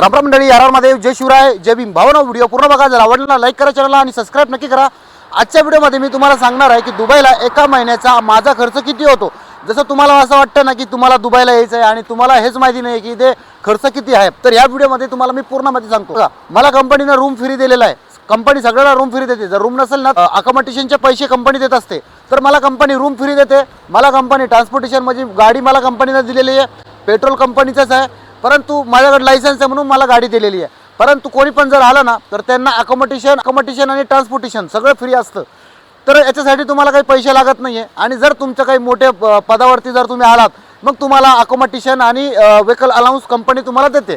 रामराम मंडळी यारावर महादेव जय शिवराय जय भीम. भावना व्हिडिओ पूर्ण बघा. जर आवडला लाईक करा चॅनलला आणि सबस्क्राईब नक्की करा. आजच्या व्हिडिओमध्ये मी तुम्हाला सांगणार आहे की दुबईला एका महिन्याचा माझा खर्च किती होतो? जसं तुम्हाला असं वाटतं ना की तुम्हाला दुबईला यायचं आहे आणि तुम्हाला हेच माहिती नाही की इथे खर्च किती आहे. तर या व्हिडिओमध्ये तुम्हाला मी पूर्ण माहिती सांगतो. मला कंपनीनं रूम फ्री दिलेला आहे. कंपनी सगळ्याला रूम फ्री देते. जर रूम नसेल ना अकोमोडेशनचे पैसे कंपनी देत असते. तर मला कंपनी रूम फ्री देते. मला कंपनी ट्रान्सपोर्टेशन म्हणजे गाडी मला कंपनीनं दिलेली आहे. पेट्रोल कंपनीचंच आहे. परंतु माझ्याकडे लायसन्स आहे म्हणून मला गाडी दिलेली आहे. परंतु कोणी पण जर आलं ना तर त्यांना अकोमोडेशन अकोमोडेशन आणि ट्रान्सपोर्टेशन सगळं फ्री असतं. तर याच्यासाठी तुम्हाला काही पैसे लागत नाही आहे आणि जर तुमच्या काही मोठ्या प- पदावरती जर तुम्ही आलात मग तुम्हाला अकोमोडेशन आणि व्हेकल अलाउन्स कंपनी तुम्हाला देते.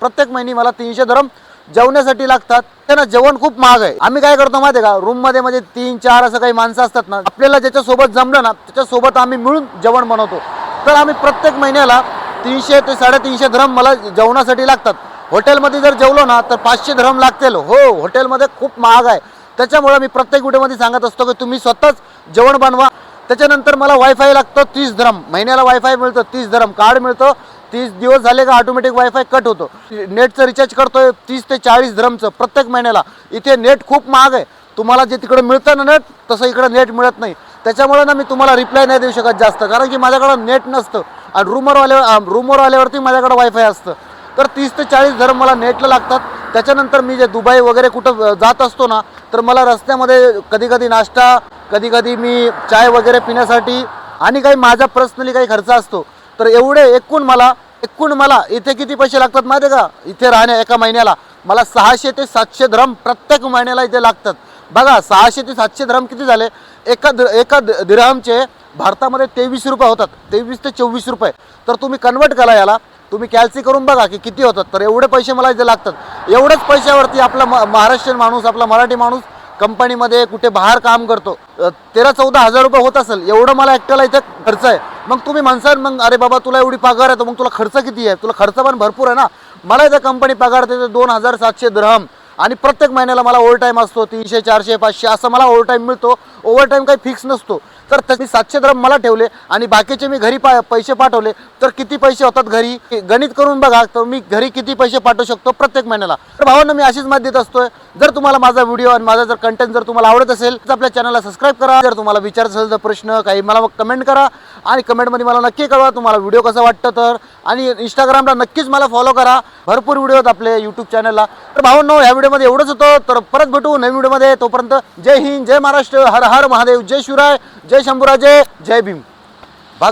प्रत्येक महिने मला तीनशे धरम जेवण्यासाठी लागतात. त्यांना जेवण खूप महाग आहे. आम्ही काय करतो माहिती आहे का रूममध्ये म्हणजे तीन चार असं काही माणसं असतात ना आपल्याला ज्याच्यासोबत जमलं ना त्याच्यासोबत आम्ही मिळून जेवण बनवतो. तर आम्ही प्रत्येक महिन्याला तीनशे ते साडेतीनशे धरम मला जेवणासाठी लागतात. हॉटेलमध्ये जर जेवलो ना तर पाचशे धरम लागतील. हो हॉटेलमध्ये खूप महाग आहे. त्याच्यामुळे मी प्रत्येक व्हिडिओमध्ये सांगत असतो की तुम्ही स्वतःच जेवण बनवा. त्याच्यानंतर मला वायफाय लागतं तीस धरम महिन्याला वायफाय मिळतं तीस धरम कार्ड मिळतं तीस दिवस झाले का ऑटोमॅटिक वायफाय कट होतो. नेटचं रिचार्ज करतोय तीस ते चाळीस धरमचं प्रत्येक महिन्याला. इथे नेट खूप महाग आहे. तुम्हाला जे तिकडं मिळतं ना नेट तसं इकडं नेट मिळत नाही. त्याच्यामुळे ना मी तुम्हाला रिप्लाय नाही देऊ शकत जास्त. कारण की माझ्याकडं नेट नसतं. आणि रूमवर आल्यावर रूमवर आल्यावरती माझ्याकडं वायफाय असतं. तर तीस ते चाळीस धर्म मला नेटला लागतात. त्याच्यानंतर मी जे दुबई वगैरे कुठं जात असतो ना तर मला रस्त्यामध्ये कधी कधी नाश्ता कधी कधी मी चाय वगैरे पिण्यासाठी आणि काही माझा पर्सनली काही खर्च असतो. तर एवढे एकूण मला एकूण मला इथे किती पैसे लागतात माहिती आहे का? इथे राहण्या एका महिन्याला. मला सहाशे ते सातशे धरम प्रत्येक महिन्याला इथे लागतात. बघा सहाशे ते सातशे धरम किती झाले? एका द एका द- दिरहमचे भारतामध्ये तेवीस रुपये होतात. तेवीस ते चोवीस रुपये. तर तुम्ही कन्वर्ट करा याला. तुम्ही कॅल्सी करून बघा की किती होतात. तर एवढे पैसे मला इथे लागतात. एवढ्याच पैशावरती आपला म- महाराष्ट्रीयन माणूस आपला मराठी माणूस कंपनीमध्ये कुठे बाहेर काम करतो. तेरा चौदा हजार रुपये होत असेल एवढं मला एकट्याला इथे खर्च आहे. मग तुम्ही म्हणसाल मग अरे बाबा तुला एवढी पगार आहे तर मग तुला खर्च किती आहे? तुला खर्च पण भरपूर आहे ना. मला इथे कंपनी पगार देते दोन हजार सातशे द्रहम आणि प्रत्येक महिन्याला मला ओव्हर टाईम असतो तीनशे चारशे पाचशे असं मला ओव्हर टाईम मिळतो. ओव्हर टाईम काही फिक्स नसतो. तर त्याचे सातशे द्रम मला ठेवले आणि बाकीचे मी घरी पा पैसे पाठवले. तर किती पैसे होतात घरी? गणित करून बघा तर मी घरी किती पैसे पाठवू शकतो प्रत्येक महिन्याला. तर भावांना मी अशीच माहिती देत असतोय. जर तुम्हाला माझा व्हिडिओ आणि माझा जर कंटेंट जर तुम्हाला आवडत असेल तर आपल्या चॅनलला सबस्क्राईब करा. जर तुम्हाला विचार असेल तर प्रश्न काही मला कमेंट करा. आणि कमेंटमध्ये मला नक्की कळवा तुम्हाला व्हिडिओ कसा वाटतं तर. आणि इंस्टाग्रामला नक्कीच मला फॉलो करा. भरपूर व्हिडिओ आहेत आपले यूट्यूब चॅनलला तर भावांनो ह्या व्हिडिओमध्ये एवढंच होतं. तर परत भेटू नवीन व्हिडिओमध्ये तोपर्यंत जय हिंद जय महाराष्ट्र. हर हर महादेव जय शिवराय जय शंभूराजे जय भीम